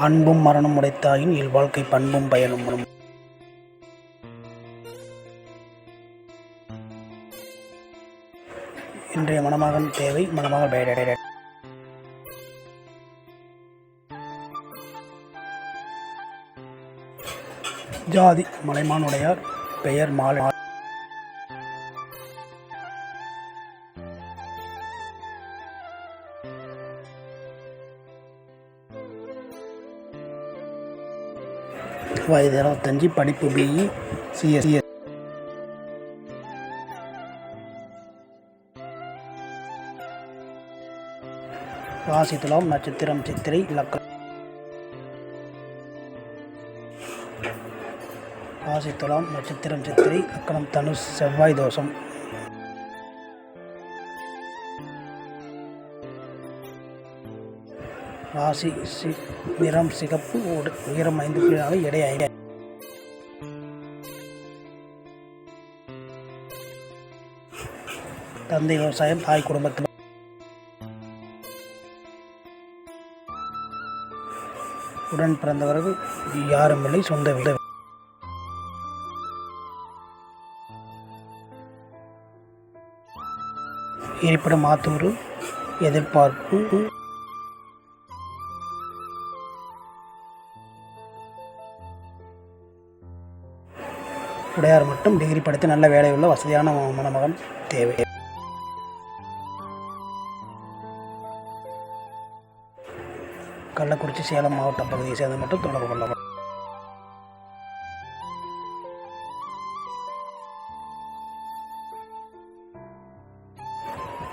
அன்பும் மரணம் உடைத்தாயின் இல்வாழ்க்கை பண்பும் பயனும் இன்றைய மணமகன் தேவை மணமகள் பெயர் ஜாதி மலைமானுடையார் பெயர் மாலை. வயது இருபத்தஞ்சி படிப்பு பிஇ சிஎஸ் ராசி துலாம் நட்சத்திரம் சித்திரை இலக்கம் ராசி துலாம் நட்சத்திரம் சித்திரை லக்கணம் தனுஷ் செவ்வாய் தோஷம். ராசி சி நிறம் சிகப்பு உயரம் ஐந்து கீழாக எடை ஐந்து தந்தை விவசாயம் தாய் குடும்பத்தில் உடன் பிறந்தவர்கள் யாரும் இல்லை சொந்த வீடு. இருப்பிடம் மாத்தூர் எதிர்பார்ப்பு உடையார் மட்டும் டிகிரி படித்து நல்ல வேலையுள்ள வசதியான மணமகன் தேவை. கள்ளக்குறிச்சி சேலம் மாவட்ட பகுதியை சேர்ந்த மட்டும் தொடர்பு கொள்ளலாம்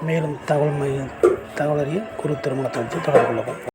மேலும் தகவல் மையம் தகவல் குரு திருமணத்தை தொடர்பு கொள்ளவும்.